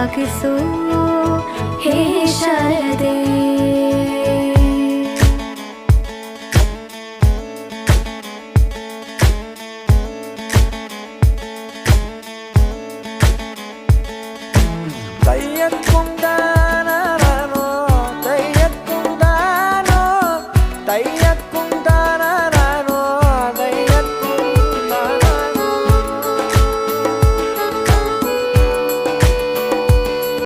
ಸಾಗಿಸು ಹೇ ಶಾರದೆ ಕೈಯಕ್ಕೊಂದಾನೋ ಕೈಯಕ್ಕೊಂದಾನೋ ಕೈಯ